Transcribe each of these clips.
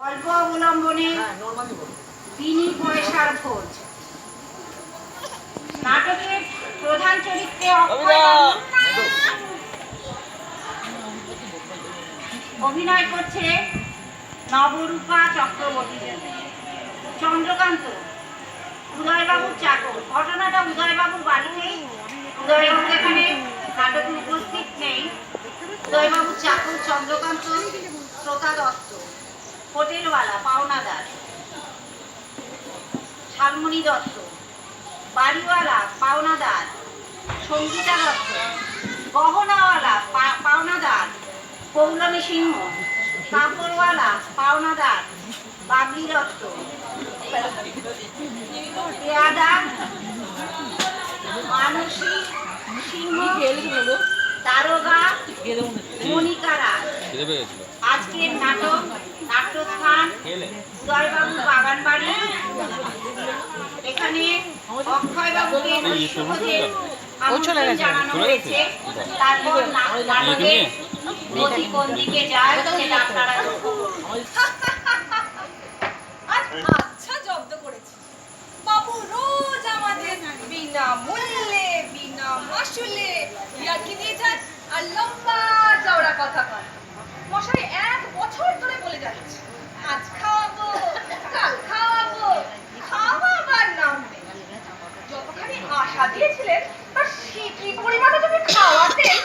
অল্প অবলম্বনে বিনি পয়সার খোঁজ। নাটকের প্রধান চরিত্রে অভিনয়! করছে নবরূপা চক্রবর্তী চন্দ্রকান্ত উদয়বাবুর চাকর। ঘটনাটা উদয়বাবুর বাড়িতেই। উদয়বাবু এখানে নাটকে উপস্থিত নেই। উদয়বাবুর চাকর চন্দ্রকান্ত শ্রোতা দত্ত। হোটেলওয়ালা পাওনাদার। শালমণি দত্ত বাড়িওয়ালা পাওনাদার। সঙ্গীতা দত্ত গহনাওয়ালা পাওনাদার। পৌলমী সিংহ কাপড়ওয়ালা পাওনাদার। বাবলি দত্ত। পেয়াদা মানসী সিংহ দারোগা গেছিল আজকের নাটক নাট্যস্থান উদয়বাবু বাগান বাড়ি এখানে অক্ষয়বাবুকে আচ্ছা জব্দ করেছি। বিনা মূল্যে বিনা মাসুলে আর লম্বা চওড়া কথা কন মশাই এক বছর ধরে বলে যাচ্ছে। আজ খাওয়াবো কাল খাওয়াবো খাওয়াবার নাম নেই যতখানি আশা দিয়েছিলেন তার সিকি পরিমাণে যদি খাওয়াতেন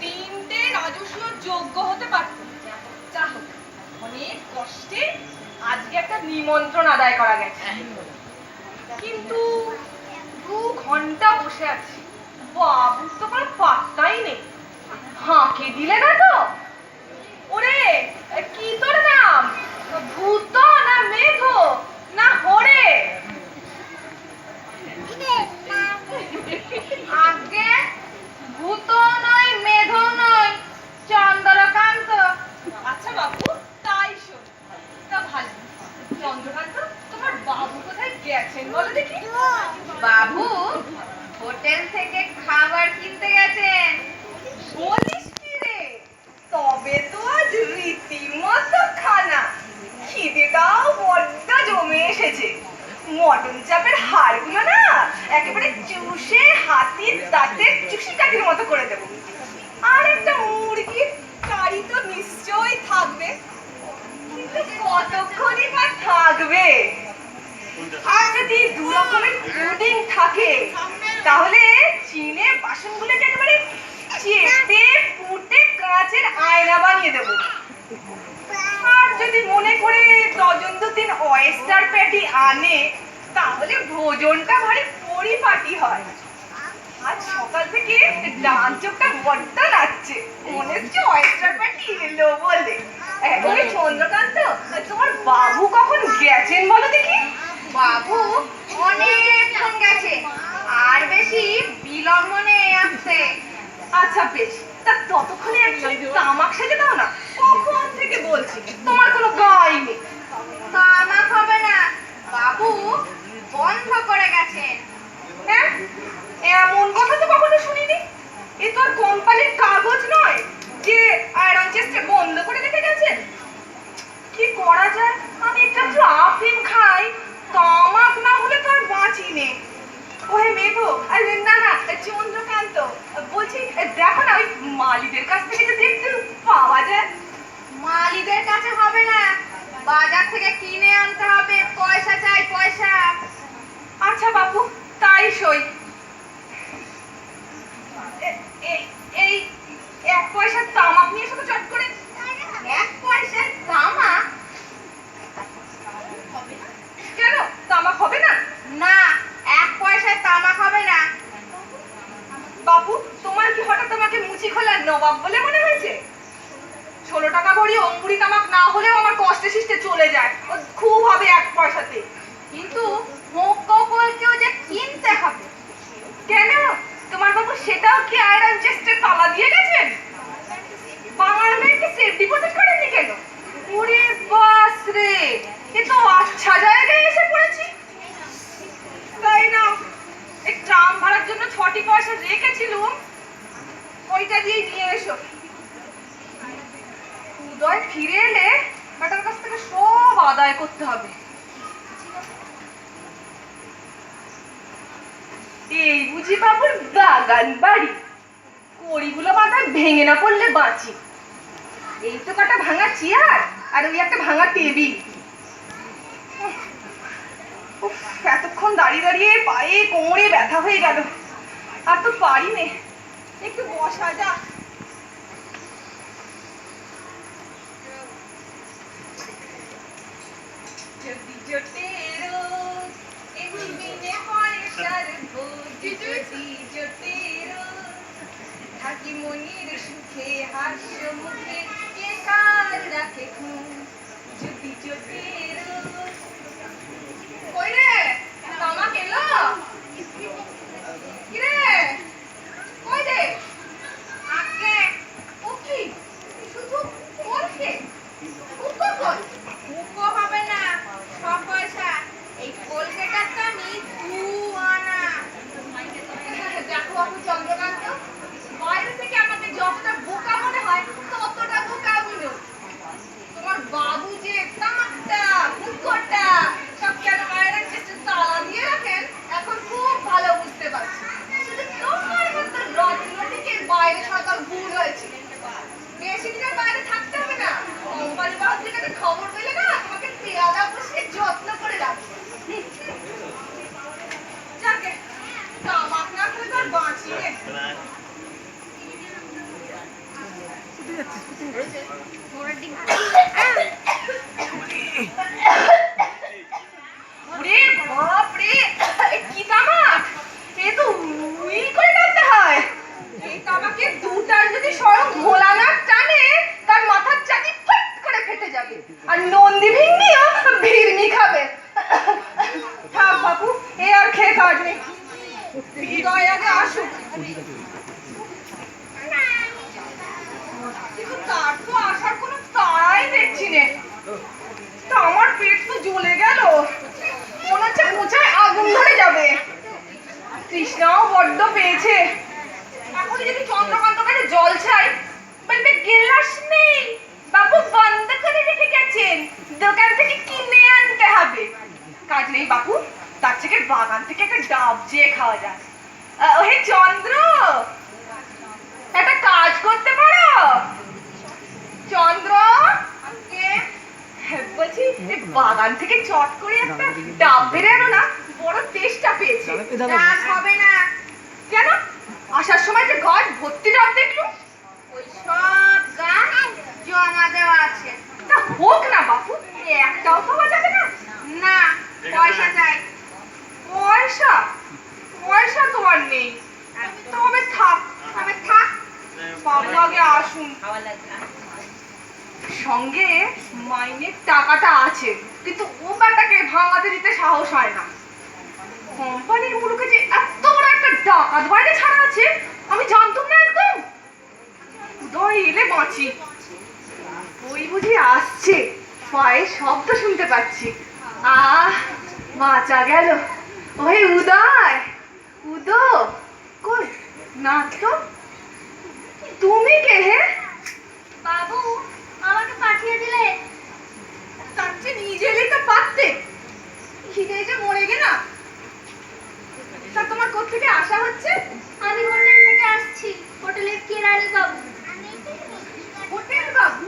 তিনটে রাজস্ব যোগ্য হতে পারত যা হোক অনেক কষ্টে আজকে একটা নিমন্ত্রণ আদায় করা গেছে কিন্তু দু ঘণ্টা বসে আছি বাবু তো কোনো পাত্তাই নেই হাঁকে দিলে না তো ওরে কি তোর নাম ভূত না মেঘ না হরে আগে ভূত নয় মেঘ নয় চন্দ্রকান্ত আচ্ছা বাবু তাই শোন তা ভালো চন্দ্রকান্ত তোমার বাবু কোথায় গেছেন বলো দেখি। বাবু, হোটেল থেকে খাবার কিনতে গেছেন। বলিস কি রে? তবে তো আজ রীতিমতো খানা। খিদেটাও বড্ড জমে এসেছে। মটন চাপের হাড়গুলো না, একেবারে চুষে হাতির দাঁতের চুষি কাঠির মতো করে দেবো। আর একটা মুরগির কারি তো নিশ্চয়ই থাকবে। কিন্তু কতক্ষণই বা থাকবে? আর যদি দু রকমের পুডিং থাকে, তাহলে চীনে বাসনগুলোকে একেবারে চেপে পুটে কাঁচের আয়না বানিয়ে দেবো। আর যদি মনে করে অয়েস্টার প্যাটি আনে, তাহলে ভোজনটা ভারী পরিপাটি হয়। আজ সকাল থেকে ডান চোখটা বড্ড নাচছে। মনে হচ্ছে অয়েস্টার প্যাটি এলো বলে। ওই চন্দ্রকান্ত, তোমার বাবু কখন গেছেন বলো দেখি? বাবু অনেকক্ষণ গেছে। আর বেশি বিলম্ব নেই আসতে। আচ্ছা বেশ তা ততক্ষণে একজন তামাক সেজে দাও না। কখন থেকে বলছি তোমার কোনো গাই নেই। তামাক হবে না। বাবু বন্ধ করে গেছেন। হ্যাঁ এমন কথা তো কখনো শুনিনি। এ তো আর কোম্পানির কাগজ নয় যে আয়রন চেস্টে বন্ধ করে রেখে গেছেন। কি করা যায়? আমি একটা আফিম খাই। তামাক না হলে তো আর বাঁচি নে। ওহে মেঘো আরে না না চন্দ্রকান্ত বলছি দেখো না ওই মালিদের কাছ থেকে যদি একটু পাওয়া যায়। মালিদের কাছে হবে না। বাজার থেকে কিনে আনতে হবে। পয়সা চাই পয়সা। আচ্ছা বাবু তাই সই। এই এই এক পয়সার তামাক নিয়ে এসো তো চট করে এক পয়সার তামাক? কেন? তামাক হবে না? না, এক পয়সায় তামাক হবে না। বাবু তোমার কি হঠাৎ আমাকে মুচি খোলার নবাব বলে মনে হয়েছে? ষোলো টাকা ভরি অঙ্গুরি তামাক না হলেও আমার কষ্টে শিষ্টে চলে যায়। খুব হবে এক পয়সাতে। কিন্তু কেউ যে কিনতে হবে। কেন? তোমার বাবু সেটাও কি আয়রন চেস্টে তালা দিয়ে গেছেন? বাংলা ব্যাংকে সেফ ডিপোজিট করেননি কেন? ওরে বাস রে এ তো আচ্ছা জায়গায় এসে পড়েছি। তাই না? এই ট্রাম ভাড়ার জন্য ছটি পয়সা রেখেছিলুম। ওইটা দিয়ে নিয়ে এসো। উদয় ফিরে এলে বেটার কাছ থেকে আদায় করতে হবে। এই বুঝি বাবুর বাগান বাড়ি। কড়িগুলো বাগান ভেঙে না পড়লে বাঁচি। এই তো কটা ভাঙা চেয়ার আর ওই একটা ভাঙা টেবিল। এতক্ষণ দাঁড়িয়ে দাঁড়িয়ে পায়ে, কোমরে ব্যথা হয়ে গেল। আর তো পারি নে একটু বসা যদি থাকি যদি জোটেরো মামা কেলো কি রে কই রে আগে ও কি শুধু বলছে উকো কই উকো হবে না সব পয়সা এই কলকাতার তো আমি দু আনা দেখো বাবু চন্দ্রকান্ত বাইরে থেকে আমাদের যতটা বোকা মনে হয় ততটা বোকা আমি নই। তোমার বাবু যে তামাকটা মুখটা সব কেন বাইরের চেষ্টা তালা দিয়ে রাখেন এখন খুব ভালো বুঝতে পারছি শুধু তোমার মতো রত্নটিকে বাইরে সরকার ভুল হয়েছে বেশি দিনের বাইরে থাকতে হবে না কোম্পানি বাহাদুরের কাছে খবর পেলে না তোমাকে পেয়াদা বসিয়ে যত্ন করে রাখবে যাকে তামাক না খেলে তো আর বাঁচি রে ওরে বাপ রে এ কি তামাক এ তো উইল করে টানতে হয় এই তামাকে দুটার যদি স্বয়ং ভোলানাথ টানে, তার মাথার চাকি ফট করে ফেটে যাবে। আর নন্দী ভিন্ডিও ভিড়মি খাবে থাক বাবু এ আর খেয়ে কাজ নেই হৃদয় আগে আসুক কিন্তু তার তো আসার কোনো তাড়াই দেখছি নে তা আমার পেট তো জ্বলে গেল মনে হচ্ছে মোচায় আগুন ধরে যাবে তৃষ্ণাও বড্ড পেয়েছে এখন যদি চন্দ্রকান্ত কাছে জল চাই বলবে গেলাস নেই বাবু বন্ধ করে রেখে গেছেন দোকান থেকে কিনে আনতে হবে কাজ নেই বাবু তার থেকে বাগান থেকে একটা ডাব যেয়ে খাওয়া যায় আহ, ওহে চন্দ্র একটা কাজ করতে পারো চন্দ্র কে? হ্যাঁ, বলছি এই বাগান থেকে চট করে একটা ডাব আনো না বড় তেষ্টা পেয়েছে ডাব হবে না কেন আসার সময় যে ঘর ভর্তি ডাব দেখলুম ওই সব গাছ জমা দেওয়া আছে তা হোক না বাপু একটাও পাওয়া যাবে না না পয়সা চাই পয়সা পয়সা তোমার নেই তবে থাক তবে থাক বাবু আগে আসুন সঙ্গে মাইনের টাকাটা আছে, কিন্তু ও ব্যাটাকে ভাঙাতে দিতে সাহস হয় না। কোম্পানির মুলুকে যে এত বড় একটা ডাকাত বাইরে ছাড়া আছে, আমি জানতাম না একদম? উদয় এলে বাঁচি। ওই বুঝি আসছে পায়ে শব্দ শুনতে পাচ্ছি। আহ, বাঁচা গেল। ওই উদয় উদো কই? না তো? তুমি কে হে? বাবু আমাকে পাঠিয়ে দিলে? তার চেয়ে নিজে এলেই তো পারতে। খিদে যে মরে গে না তা তোমার কোথেকে আসা হচ্ছে? আমি হোটেল থেকে আসছি। হোটেলের কেরানি বাবু হোটেল বাবু?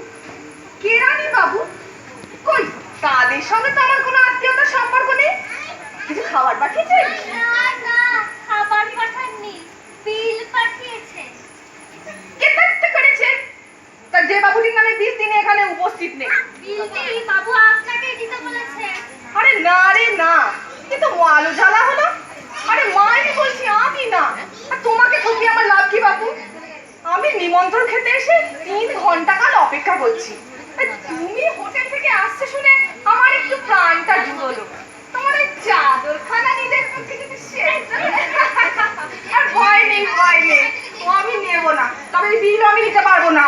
কেরানি বাবু কই? তাদের সঙ্গে তো আমার কোনো আত্মীয়তার সম্পর্ক নেই। কিছু খাবার পাঠিয়েছে? না না খাবার পাঠাননি। বিল পাঠিয়েছে। কে থাকতে করেছে তা যে বাবুটির নামে বিল তিনি এখানে উপস্থিত নেই। বাবু আপনাকে দিতে বলেছে। আরে না রে না। এ তো আলো জ্বালা হলো। আরে মাইনে বলছি আমি না। আর তোমাকে ঠকি আমার লাভ কি বাবু আমি নিমন্ত্রণ খেতে এসে তিন ঘণ্টা কাল অপেক্ষা করছি। তুমি হোটেল থেকে আসছে শুনে আমার একটু প্রাণটা জুড়লো। তোমার ওই চাদরখানা নিজের পক্ষে যদি শেষ আর ভয় নেই ভয় নেই। ও আমি নেব না। তবে বিল আমি নিতে পারব না।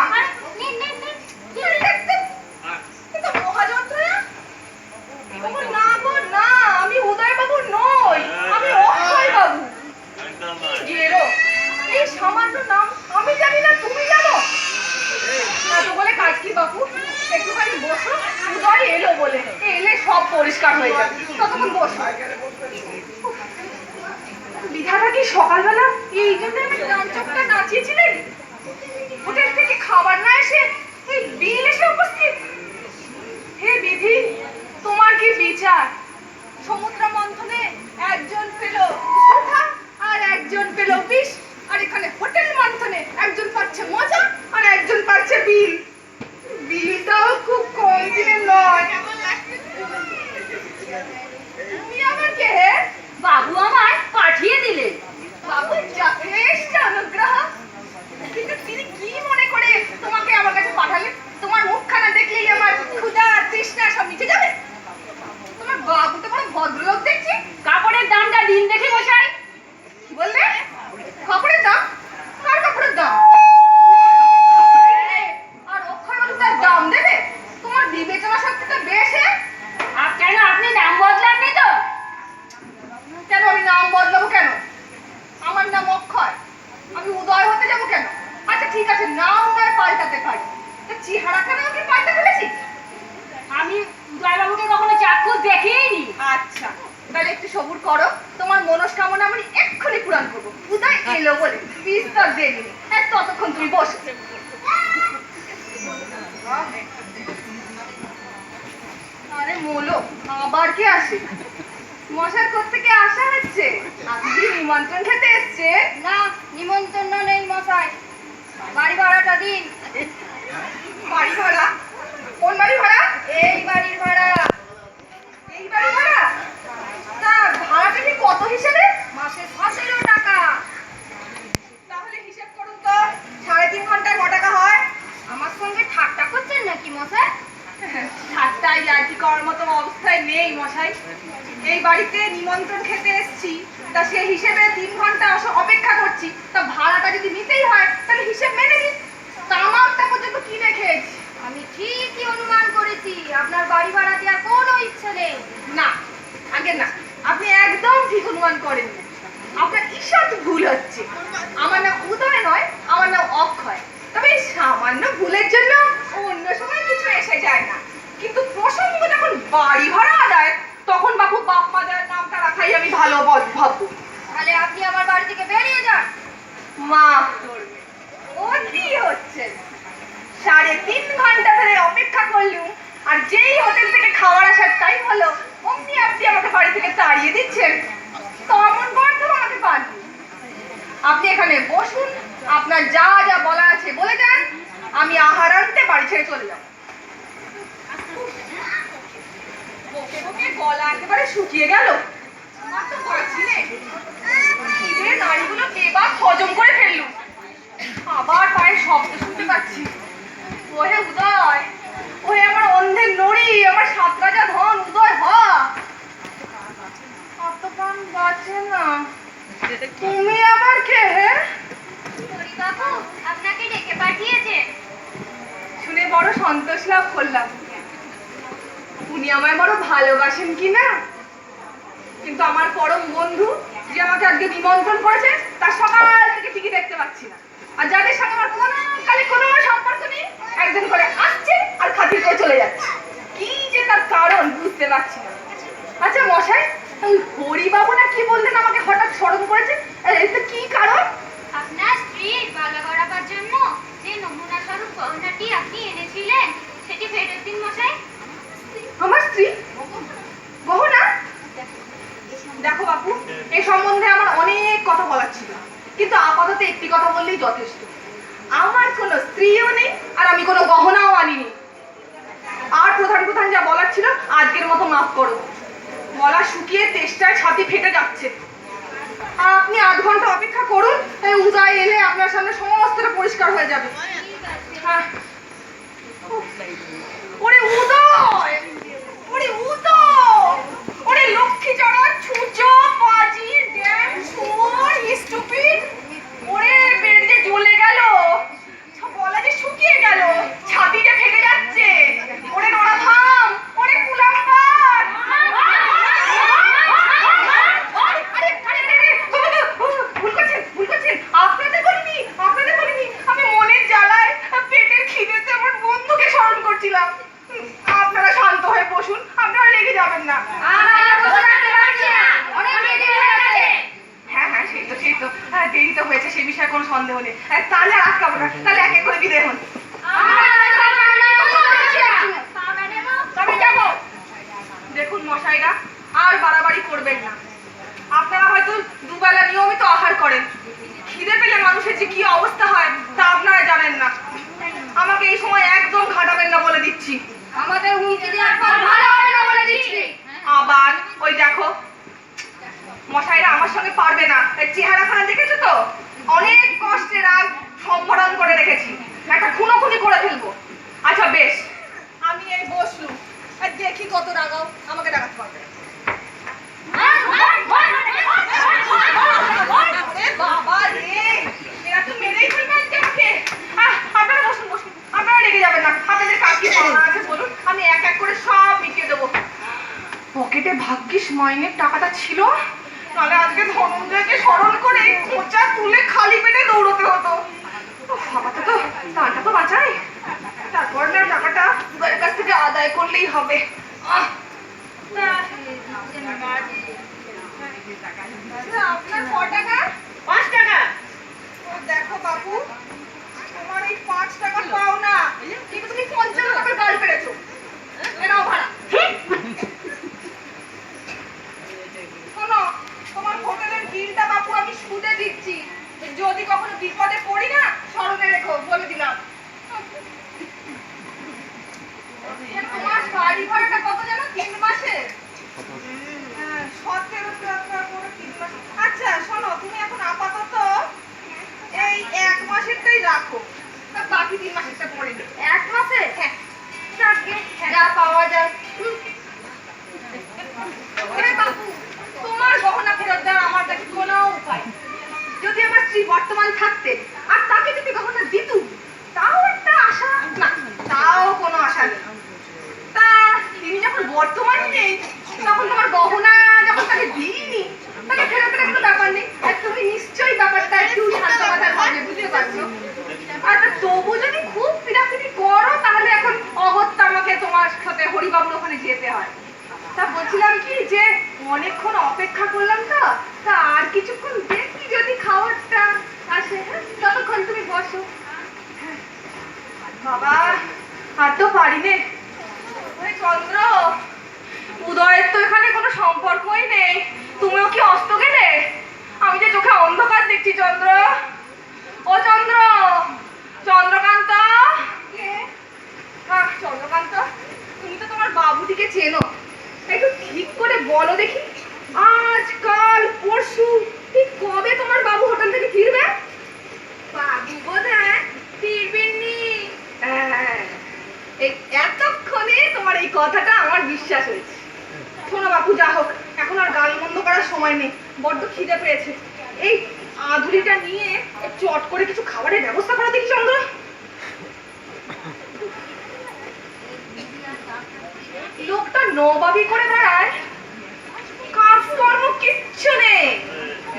পরিষ্কার হয়ে যাবে ততক্ষণ বসো বিধাতা কি সকালবেলা এই জন্য আমি নাচিয়েছিলেন? হোটেল থেকে খাবার না এসে এই বিল এসে উপস্থিত? হে বিধি তোমার কি বিচার? সমুদ্র মন্থনে একজন পেল সুধা আর একজন পেল বিষ আর এখানে হোটেল মন্থনে একজন পাচ্ছে মজা আর একজন পাচ্ছে বিল। বিলটাও খুব কম দিনের নয়। তুমি আবার কে বাবু আমায় পাঠিয়ে দিলেন বাবু যথেষ্ট অনুগ্রহ। কিন্তু তিনি কি মনে করে তোমাকে আমার কাছে পাঠালেন? তোমার মুখখানা দেখলেই আমার ক্ষুধা তৃষ্ণা সব মিটে যাবে তোমার বাবু তো বড় ভদ্রলোক দেখছি কাপড়ের দামটা দিন দেখে বসাই কি বললে কাপড়ের দাম কার কাপড়ের দাম আর অক্ষয় বাবু তার দাম দেবে তোমার বিবেচনা শক্তি তো বেশ হে। আর কেন আপনি দাম বদলাননি তো কেন আমি নাম বদলাবো কেন আমার নাম অক্ষয় আমি উদয় হতে যাব কেন আচ্ছা ঠিক আছে নাম নয় পাল্টাতে পারি তো চেহারাখানে ওকে পাল্টে ফেলেছি আমি উদয়বাবুকে কখনো চাক্ষুষ দেখিনি আচ্ছা তাহলে একটু সবুর করো তোমার মনস্কামনা আমি এক্ষুনি পূরণ করব উদয় এলো বলে বিস্তর দেরি নেই আর ততক্ষণ তুমি বসে আরে মোলো আবার কে আসে। মশার থেকে আসা হচ্ছে? আপনি কি নিমন্ত্রণ খেতে এসছে না নিমন্ত্রণ নেই মশাই। বাড়ি ভাড়াটা দিন। বাড়ি ভাড়া? কোন বাড়ি ভাড়া? এই বাড়ির ভাড়া। এই বাড়ি ভাড়া? তা ভাড়াটা কি কত হিসেবে? মাসে সতেরো টাকা। তাহলে হিসেব করুন তো সাড়ে তিন ঘন্টায় ক টাকা হয়? আমার সঙ্গে ঠাট্টা করছেন নাকি মশাই? ঠাট্টাই করার মতো অবস্থায় নেই মশাই। এই বাড়িতে নিমন্ত্রণ খেতে এসেছি। তা সে হিসেবে তিন ঘণ্টা অপেক্ষা করছি। তা ভাড়াটা যদি নিতেই হয়, তাহলে হিসেব মেনে নিন তামাকটা পর্যন্ত কিনে খেয়েছি। আমি ঠিকই অনুমান করেছি, আপনার বাড়ি ভাড়া দেওয়ার কোনো ইচ্ছে নেই। না, আগে না, আপনি একদম ঠিক অনুমান করেন আপনার ঈষৎ ভুল হচ্ছে। আমার নাম উদয় নয়, আমার নাম অক্ষয়। তবে সামান্য ভুলের জন্য অন্য সময় যায় না। কিন্তু প্রসঙ্গ যখন বাড়ি ভাড়া আদায় তখন বাবু বাপ মা দেওয়ার নামটা রাখাই আমি ভালো ভাববো। তাহলে আপনি আমার বাড়ি থেকে বেরিয়ে যান। করবে অতি হচ্ছে? সাড়ে তিন ঘণ্টা ধরে অপেক্ষা করলুম আর যেই হোটেল থেকে খাবার আসার টাইম হলো অমনি আপনি আমাকে বাড়ি থেকে তাড়িয়ে দিচ্ছেন। তেমন বর্ধম আমাকে পাননি। আপনি এখানে বসুন আপনার যা যা বলা আছে বলে যান আমি আহার আনতে বাড়ি ছেড়ে চলে যাব। বকে গলা একেবারে শুকিয়ে গেল। আমার তো পারছি নে নাড়িগুলো বেবার হজম করে ফেললুম আবার পায়ের শব্দ শুনতে পাচ্ছি। ওহে উদয় ওহে আমার অন্ধের নড়ি আমার সাত রাজা ধন উদয় হ। অত প্রাণ বাঁচে না। তুমি আবার কে হে আপনাকে ডেকে পাঠিয়েছে। শুনে বড় সন্তোষ লাভ করলাম। উনি আমায় বড় ভালোবাসেন কি না? কিন্তু আমার পরম বন্ধু যে আমাকে আজকে নিমন্ত্রণ করেছে, তার সকাল থেকে ঠিকই দেখতে পাচ্ছি না। আর যাদের সঙ্গে আমার কোনো কালে কোনো সম্পর্ক নেই, একজন করে আসছে আর খাতির করে চলে যাচ্ছে। কি যে তার কারণ বুঝতে পারছি না। আচ্ছা মশাই, ওই হরিবাবু না কি বললেন আমাকে হঠাৎ স্মরণ করেছে? কি কারণ আপনার স্ত্রীর বালা করাবার জন্য যে নমুনা স্বরূপ গহনাটি আপনি এনেছিলেন সেটি ফেরত দিন মশাই আমার স্ত্রী গহনা দেখো বাপু এই সম্বন্ধে আমার অনেক কথা বলার ছিল কিন্তু আপাতত একটি কথা বললেই যথেষ্ট। আমার কোনো স্ত্রীও নেই আর আমি কোনো গহনাও আনিনি। আর প্রধান প্রধান যা বলার ছিল, আজকের মতো মাফ করো। গলা শুকিয়ে তেষ্টায় ছাতি ফেটে যাচ্ছে। আর আপনি আধ ঘণ্টা অপেক্ষা করুন, এই উদয় এলে আপনার সামনে সমস্তটা পরিষ্কার হয়ে যাবে। হ্যাঁ। ওরে উদয়! ওরে উদয়! ওরে লক্ষ্মী চড়া ছুঁচো পাজি ড্যাম সুর স্টুপিড ওরে পেট যে জ্বলে গেল সব গলা যে শুকিয়ে গেল ছাতিটা ফেটে যাচ্ছে ওরে নোরা থাম ওরে কুলাম্বার আরে, আরে, আরে, আরে, আরে, ভুল করছেন ভুল করছেন আপনাদের বলিনি আপনাদের বলিনি আমি মনের জ্বালায় পেটের খিদেতে আমার বন্ধুকে স্মরণ করছিলাম আপনারা শান্ত যাবেন না আমরা বসে থাকতে পারছি না অনেক দেরি হয়ে গেছে হ্যাঁ হ্যাঁ সেই তো সেই তো হ্যাঁ দেরি তো হয়েছে সেই বিষয়ে কোনো সন্দেহ নেই হ্যাঁ, তাহলে আর আটকাবো না তাহলে এক এক করে বিদায় হন আমরা বসে থাকতে পারছি না তবে যাব দেখুন মশাইরা আর বাড়াবাড়ি করবেন না আপনারা হয়তো দুবেলা নিয়মিত আহার করেন খিদে পেলে মানুষের যে কি অবস্থা হয় তা আপনারা জানেন না আমাকে এই সময় একদম ঘাটাবেন না বলে দিচ্ছি আমাদের হুমকি দেওয়ার পর ভালো হবে না বলে দিচ্ছি আবার ওই দেখো মশাইরা আমার সঙ্গে পারবে না। চেহারাখানা দেখেছ তো? অনেক কষ্টে রাগ সম্বরণ করে রেখেছি। একটা খুনোখুনি করে ফেলব। আচ্ছা বেশ। আমি এই বসলু আর দেখি কত রাগাও আমাকে ডাকাতে পারবে বাবা রে! এরা তো মেরেই ফেলবে আজকে আপনারা বসুন বসুন। আপনারা রেগে যাবেন না। আপনাদের কার কি পাওনা আছে বলুন? আমি এক এক করে সব মিটিয়ে দেবো। পকেটে ভাগ্যিস মাইনের টাকাটা ছিল? নাহলে আজকে ধনঞ্জয়কে স্মরণ করে খোঁচা তুলে খালি পেটে দৌড়তে হতো। তো তারটা তো বাঁচাই তারপর না টাকাটা কাছ থেকে আদায় করলেই হবে আহ, আচ্ছা, আপনার ক টাকা পাঁচ টাকা ও দেখো বাবু তোমার এই পাঁচ টাকা পাও না কিন্তু তুমি পঞ্চান্ন টাকার গাল পেরেছ এনাও ভাড়া শোনো তোমার হোটেলের বিলটা বাবু আমি সুদে দিচ্ছি যদি কখনো বিপদে পড়ি না স্মরণে রেখো বলে দিলাম তোমার গাড়ি ভাড়াটা কত জানো তিন মাসের হ্যাঁ, সতেরো টাকা করে তিন মাস আচ্ছা শোনো তুমি এখন আপাতত এই এক মাসেরটাই রাখো বাকি তিন মাসেরটা পরে নিও। এক মাসে? হ্যাঁ। যাকে যা পাওয়া যায়। তোমার গহনা ফেরত দেওয়ার আমার কাছে কোনো উপায় যদি আমার স্ত্রী বর্তমান থাকতেন আর তাকে যদি গহনা দিতুম, তাও একটা আশা? না, তাও কোনো আশা নেই। তা তিনি যখন বর্তমানে নেই, তখন তোমার গহনা যখন তাকে দিইনি তাকে ফেরতের কোনো ব্যাপার নেই আর তুমি নিশ্চয়ই ব্যাপারটা একটু শান্ত মাথায় ভাবলে বুঝতে পারছ আর তবু যদি খুব পিড়াপিড়ি করো, তাহলে এখন অগত্যা আমাকে তোমার সাথে হরিবাবুর ওখানে যেতে হয়। তা বলছিলাম কি যে, অনেকক্ষণ অপেক্ষা করলাম তো, তা আর কিছুক্ষণ দেখি যদি খাবারটা আসে হ্যাঁ? ততক্ষণ তুমি বসো। বাবা, আর তো পারি নে। চন্দ্র, উদয়ের তো এখানে কোনো সম্পর্কই নেই। তুমিও কি অস্ত গেলে? আমি যে চোখে অন্ধকার দেখছি, চন্দ্র। ও চন্দ্র! চন্দ্রকান্ত? চন্দ্রকান্ত তুমি তো তোমার বাবুটিকে চেনো। একটু ঠিক করে বলো দেখি। আজ কাল পরশু ঠিক কবে তোমার বাবু হোটেল থেকে ফিরবে? বাবু বোধ হয় ফিরবেননি। হ্যাঁ, এই এতক্ষণে তোমার এই কথাটা আমার বিশ্বাস হয়েছে। শোনো বাপু যা হোক এখন আর গাল বন্ধ করার সময় নেই। বড্ড খিদে পেয়েছে। এই আধুরিটা নিয়ে চট করে কিছু খাবারের ব্যবস্থা করা দেখি, চন্দ্র। লোকটা নবাবি করে বেড়ায়। কাজকর্ম কিচ্ছু নেই।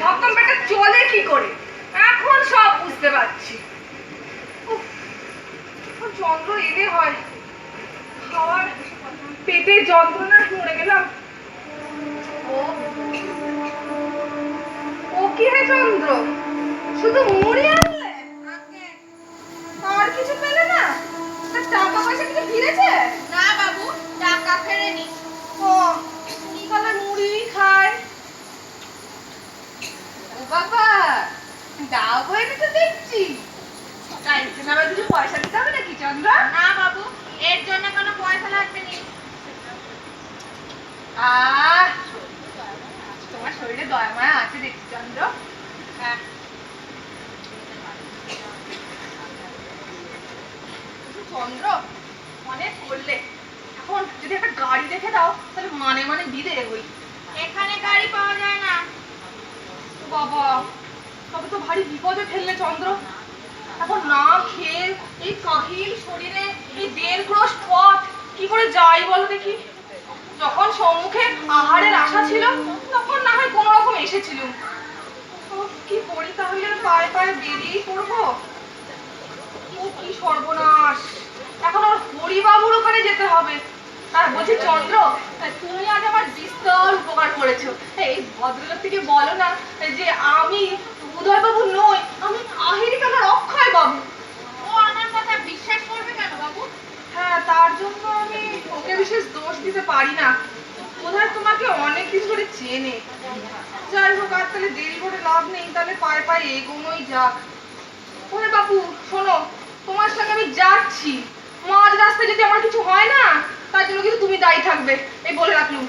ভাবতাম বেটা চলে কি করে? এখন সব বুঝতে পারছি। চন্দ্র এলে হয়। খাওয়ার পেটে যন্ত্রণায় মরে গেলাম। ও কি হে চন্দ্র? শুধু মুড়ি আনলে? আর কিছু পেলে না? টাকা পয়সা কিছু ফিরেছে? না বাবু টাকা ফেরেনি। ও মুড়ি খায়? ও বাবা দাও তো দেখছি। টাইমে আবার কিছু পয়সা দিতে হবে নাকি চন্দ্র? না বাবু এর জন্য কোনো পয়সা লাগবে না। আহ তোমার শরীরে দয়া মায়া আছে দেখছি। চন্দ্র হ্যাঁ। চন্দ্র অনেক করলে এখন যদি একটা গাড়ি দেখে দাও তাহলে মানে মানে বিদে হই এখানে গাড়ি পাওয়া যায় না। বাবা তবে তো ভারী বিপদে ফেললে চন্দ্র। এখন না খেয়ে এই কাহিল শরীরে এই দেড়গ্রস পথ কি করে যাই বলো দেখি? যখন সম্মুখে আহারের আশা ছিল তখন না হয় কোনো রকম এসেছিলুম তাহলে পায়ে পায়ে বেরিয়েই পড়ব? ও কি সর্বনাশ। এখন আর হরিবাবুর ওখানে যেতে হবে। আর বলছি চন্দ্র তুমি আজ আমার বিস্তর উপকার করেছ। এই ভদ্রলোক থেকে বলো না যে আমি উদয় বাবু নই আমি আহিরি কালার অক্ষয় বাবু ও আমার কথা বিশ্বাস করবে কেন বাবু? হ্যাঁ তার জন্য আমি ওকে বিশেষ দোষ দিতে পারি না। বোধহয় তোমাকে অনেক দিন ধরে চেনে। যাই হোক আর তাহলে দেরি করে লাভ নেই তাহলে পায়ে পায়ে এগোনোই যাক। ওরে বাবু শোনো তোমার সঙ্গে আমি যাচ্ছি। মাঝ রাস্তায় যদি আমার কিছু হয় না তার জন্য কিন্তু তুমি দায়ী থাকবে এই বলে রাখলুম।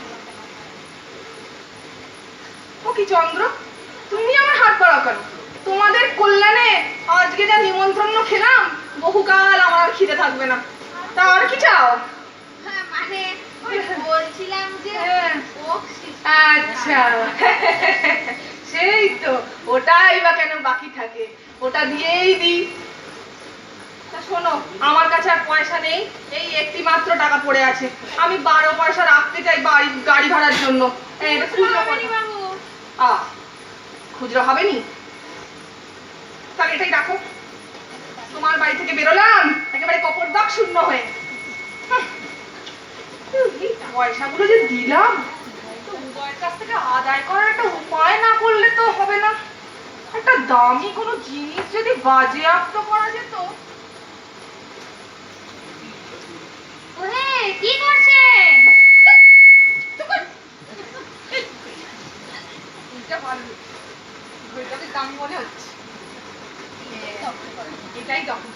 ও কি চন্দ্র তুমি আমার হাত বাড়াও কেন? তোমাদের কল্যাণে আজকে যা নিমন্ত্রণ খেলাম বহুকাল আমার আর খিদে থাকবে না। তা আর কি চাও? হ্যাঁ মানে বলছিলাম যে হ্যাঁ। বকশিস। আচ্ছা। সেই তো ওটাই বা কেন বাকি থাকে? ওটা দিয়েই দিই। তা শোনো আমার কাছে আর পয়সা নেই এই একটি মাত্র টাকা পড়ে আছে। আমি বারো পয়সা রাখতে চাই বাড়ি গাড়ি ভাড়ার জন্য। খুচরো হবে নি? তাহলে এটাই রাখো। তোমার বাড়ি থেকে বেরোলাম একেবারে কপর দাগ শূন্য হয়ে। পয়সাগুলো যে দিলাম। কাছ থেকে আদায় করার একটা উপায় না করলে তো হবে না। একটা দামি কোনো জিনিস যদি বাজেয়াপ্ত করা যেত। ওহে, কি করছে এটা ভালো ঘড়িটাতে দামি মনে হচ্ছে এটাই তখন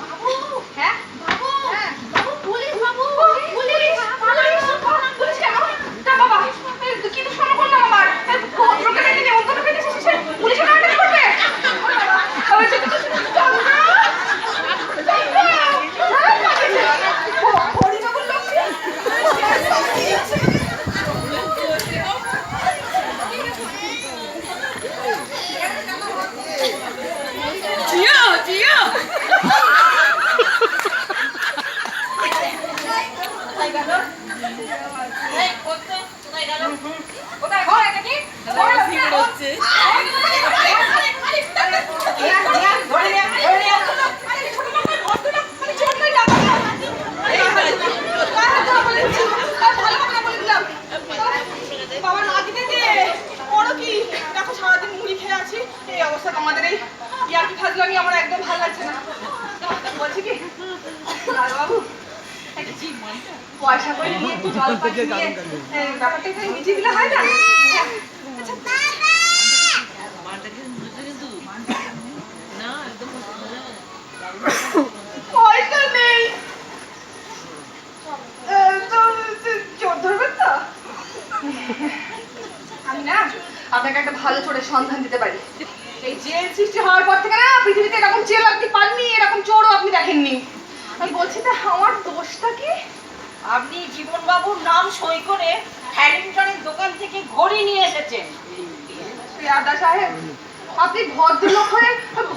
বাবু হ্যাঁ বাবু হ্যাঁ। বাবু পুলিশ বাবু পুলিশ পুলিশ কেন তা বাবা এই কিন্তু শোনো করলাম আমার এই ভদ্রকে ডেকে নিমন্ত্রণ খেতে এসেছে পুলিশ না ডেকে করবে ওই যে- চন্দ্র! চন্দ্র! ও, হরিবাবুর লক্ষ্মী! জিও জিও কোথায় ঘর এটা কি ঘর আছে হচ্ছে আছি এই একদম ভালো লাগছে না বলছি কি বাবু পয়সা করে নিয়ে একটু জল পাঠিয়ে ব্যাপারটা এখানে মিটিয়ে দিলে হয় না পয়সা নেই আহ, তো চোর ধরবেন তো আমি না আপনাকে একটা ভালো চোরের সন্ধান দিতে পারি। এই জেল সৃষ্টি হওয়ার পর থেকে না পৃথিবীতে এরকম জেল আপনি পাননি এরকম চোরও আপনি দেখেননি। আমি বলছি তা আমার দোষটা কি? আপনি জীবনবাবুর নাম সই করে হ্যারিংটনের দোকান থেকে ঘড়ি নিয়ে এসেছেন। পেয়াদা সাহেব আপনি ভদ্রলোক হয়ে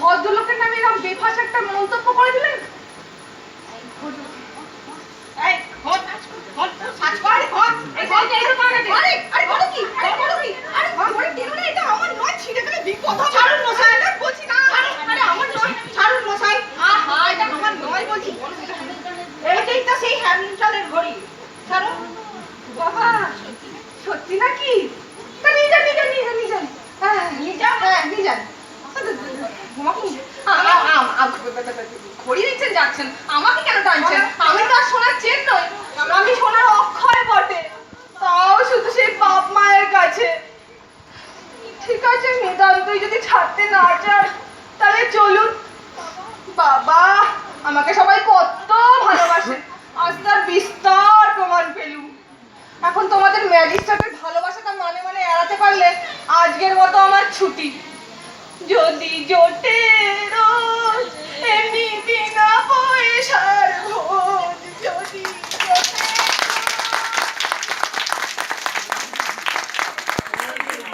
ভদ্রলোকের নামে এরকম বেফাস একটা মন্তব্য করে দিলেন? ঘড়ি নিচ্ছেন যাচ্ছেন আমাকে